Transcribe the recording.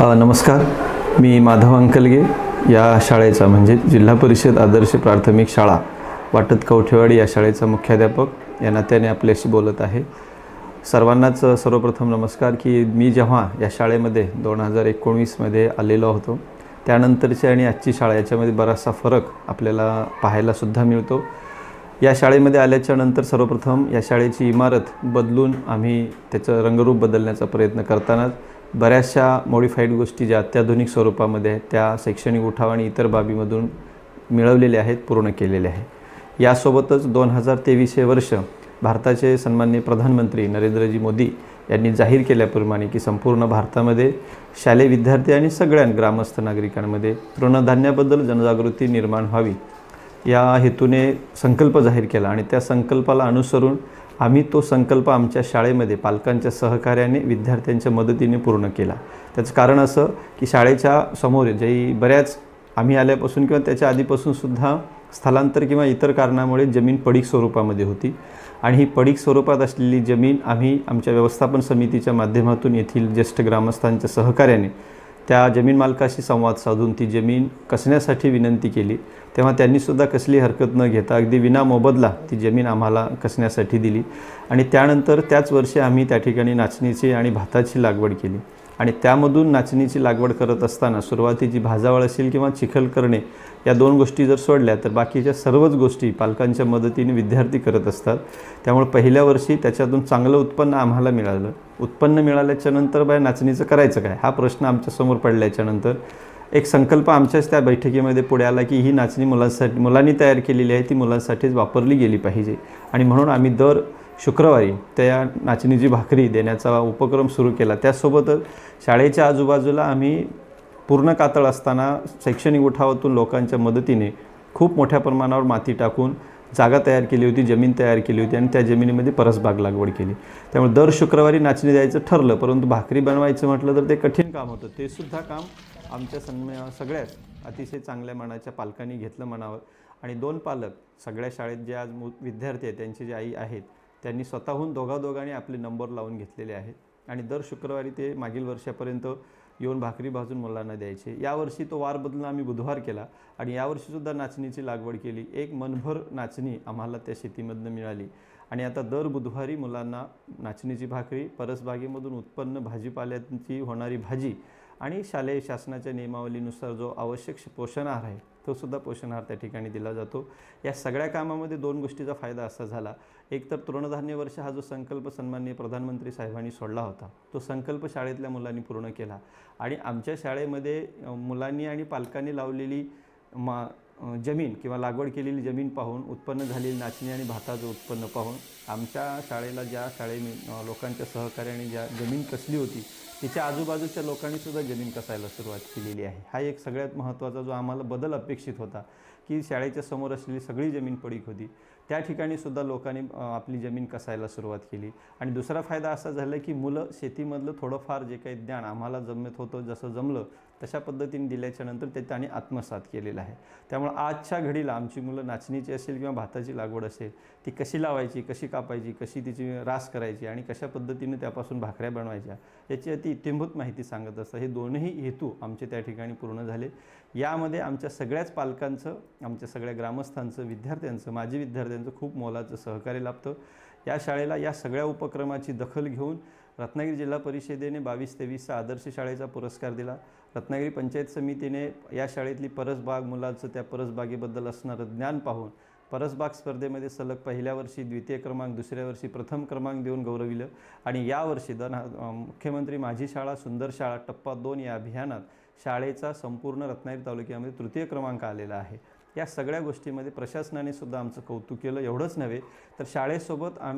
नमस्कार. मी माधव अंकलगे या शाळेचा म्हणजे जिल्हा परिषद आदर्श प्राथमिक शाळा वाटत कवठेवाडी या शाळेचा मुख्याध्यापक या नात्याने आपल्याशी बोलत आहे. सर्वांनाच सर्वप्रथम नमस्कार की मी जेव्हा या शाळेमध्ये दोन हजार एकोणवीसमध्ये आलेलो होतो त्यानंतरची आणि आजची शाळा याच्यामध्ये बराचसा फरक आपल्याला पाहायलासुद्धा मिळतो. या शाळेमध्ये आल्याच्यानंतर सर्वप्रथम या शाळेची इमारत बदलून आम्ही त्याचं रंगरूप बदलण्याचा प्रयत्न करतानाच बऱ्याचशा मॉडिफाईड गोष्टी ज्या अत्याधुनिक स्वरूपामध्ये आहेत त्या शैक्षणिक उठाव आणि इतर बाबीमधून मिळवलेल्या आहेत पूर्ण केलेल्या आहे यासोबतच दोन हजार तेवीस हे वर्ष भारताचे सन्माननीय प्रधानमंत्री नरेंद्रजी मोदी यांनी जाहीर केल्याप्रमाणे की संपूर्ण भारतामध्ये शालेय विद्यार्थी आणि सगळ्या ग्रामस्थ नागरिकांमध्ये तृणधान्याबद्दल जनजागृती निर्माण व्हावी या हेतूने संकल्प जाहीर केला आणि त्या संकल्पाला अनुसरून आम्ही तो संकल्प आमच्या शाळेमध्ये पालकांच्या सहकार्याने विद्यार्थ्यांच्या मदतीने पूर्ण केला. त्याचं कारण असं की शाळेच्या समोर जे बऱ्याच आम्ही आल्यापासून किंवा त्याच्या आधीपासून सुद्धा स्थलांतर किंवा इतर कारणामुळे जमीन पडीक स्वरूपामध्ये होती. आणि ही पडीक स्वरूपात असलेली जमीन आम्ही आमच्या व्यवस्थापन समितीच्या माध्यमातून येथील ज्येष्ठ ग्रामस्थांच्या सहकार्याने त्या जमीन मालकाशी संवाद साधून ती जमीन कसण्यासाठी विनंती केली. तेव्हा त्यांनीसुद्धा कसली हरकत न घेता अगदी विना मोबदला ती जमीन आम्हाला कसण्यासाठी दिली. आणि त्यानंतर त्याच वर्षी आम्ही त्या ठिकाणी नाचणीची आणि भाताची लागवड केली. आणि त्यामधून नाचणीची लागवड करत असताना सुरुवातीची भाजावळ असेल किंवा चिखल करणे या दोन गोष्टी जर सोडल्या तर बाकीच्या सर्वच गोष्टी पालकांच्या मदतीने विद्यार्थी करत असतात. त्यामुळे पहिल्या वर्षी त्याच्यातून चांगलं उत्पन्न आम्हाला मिळालं. उत्पन्न मिळाल्याच्यानंतर बाय नाचणीचं करायचं काय? हा प्रश्न आमच्यासमोर पडल्याच्यानंतर एक संकल्प आमच्याच त्या बैठकीमध्ये पुढे आला की ही नाचणी मुलांसाठी मुलांनी तयार केलेली आहे ती मुलांसाठीच वापरली गेली पाहिजे. आणि म्हणून आम्ही दर शुक्रवारी त्या नाचणीची भाकरी देण्याचा उपक्रम सुरू केला. त्यासोबतच शाळेच्या आजूबाजूला आम्ही पूर्ण कातळ असताना शैक्षणिक उठावातून लोकांच्या मदतीने खूप मोठ्या प्रमाणावर माती टाकून जागा तयार केली होती जमीन तयार केली होती आणि त्या जमिनीमध्ये परसबाग लागवड केली. त्यामुळे दर शुक्रवारी नाचणी द्यायचं ठरलं परंतु भाकरी बनवायचं म्हटलं तर ते कठीण काम होतं. ते सुद्धा काम आमच्या सन्म सगळ्याच अतिशय चांगल्या मनाच्या पालकांनी घेतलं म्हणावं. आणि दोन पालक सगळ्या शाळेत जे आज मु विद्यार्थी आहेत त्यांचे जे आई आहेत त्यांनी स्वतःहून दोघादोघांनी आपले नंबर लावून घेतलेले आहेत. आणि दर शुक्रवारी ते मागील वर्षापर्यंत येऊन भाकरी भाजून मुलांना द्यायचे. यावर्षी तो वार बदलून आम्ही बुधवार केला आणि यावर्षीसुद्धा नाचणीची लागवड केली. एक मनभर नाचणी आम्हाला त्या शेतीमधनं मिळाली. आणि आता दर बुधवारी मुलांना नाचणीची भाकरी परसबागेमधून उत्पन्न भाजीपाल्याची होणारी भाजी आणि शालेय शासनाच्या नियमावलीनुसार जो आवश्यक पोषण आहार आहे तो सुद्धा पोषण आहार त्या ठिकाणी दिला जातो. या सगळ्या कामामध्ये दोन गोष्टीचा फायदा असा झाला. एक तर तृणधान्य वर्ष हा जो संकल्प सन्माननीय प्रधानमंत्री साहेबांनी सोडला होता तो संकल्प शाळेतल्या मुलांनी पूर्ण केला. आणि आमच्या शाळेमध्ये मुलांनी आणि पालकांनी लावलेली मा जमीन किंवा लागवड केलेली जमीन पाहून उत्पन्न झालेली नाचणी आणि भाताचं उत्पन्न पाहून आमच्या शाळेला ज्या शाळेने लोकांच्या सहकार्याने ज्या जमीन कसली होती तिच्या आजूबाजूच्या लोकांनीसुद्धा जमीन कसायला सुरुवात केलेली आहे. हा एक सगळ्यात महत्त्वाचा जो आम्हाला बदल अपेक्षित होता की शाळेच्या समोर असलेली सगळी जमीन पडीक होती. त्या ठिकाणी सुद्धा लोकांनी आपली जमीन कसायला सुरुवात केली. आणि दुसरा फायदा असा झाला की मुलं शेतीमधलं थोडंफार जे काही ज्ञान आम्हाला जमत होतं जसं जमलं तशा पद्धतीने दिल्याच्या नंतर ते त्यांनी आत्मसात केलेलं आहे. त्यामुळे आजच्या घडीला आमची मुलं नाचणीची असेल किंवा भाताची लागवड असेल ती कशी लावायची कशी कापायची कशी तिची रास करायची आणि कशा पद्धतीने त्यापासून भाकऱ्या बनवायच्या याची अति इत्यंभूत माहिती सांगत असतं हे दोनही हेतू आमचे त्या ठिकाणी पूर्ण झाले. यामध्ये आमच्या सगळ्याच पालकांचं आमच्या सगळ्या ग्रामस्थांचं विद्यार्थ्यांचं माजी विद्यार्थ्यांचं खूप मोलाचं सहकार्य लाभतं. या शाळेला या सगळ्या उपक्रमाची दखल घेऊन रत्नागिरी जिल्हा परिषदेने बावीस तेवीसचा आदर्श शाळेचा पुरस्कार दिला. रत्नागिरी पंचायत समितीने या शाळेतली परसबाग मुलाचं त्या परसबागेबद्दल असणारं ज्ञान पाहून परसबाग स्पर्धेमध्ये सलग पहिल्या वर्षी द्वितीय क्रमांक दुसऱ्या वर्षी प्रथम क्रमांक देऊन गौरविलं. आणि यावर्षी दन मुख्यमंत्री माझी शाळा सुंदर शाळा टप्पा दोन या अभियानात शाळेचा संपूर्ण रत्नागिरी तालुक्यामध्ये तृतीय क्रमांक आलेला आहे. या सगळ्या गोष्टीमध्ये प्रशासनाने सुद्धा आमचं कौतुक केलं. एवढंच नव्हे तर शाळेसोबत आम्ही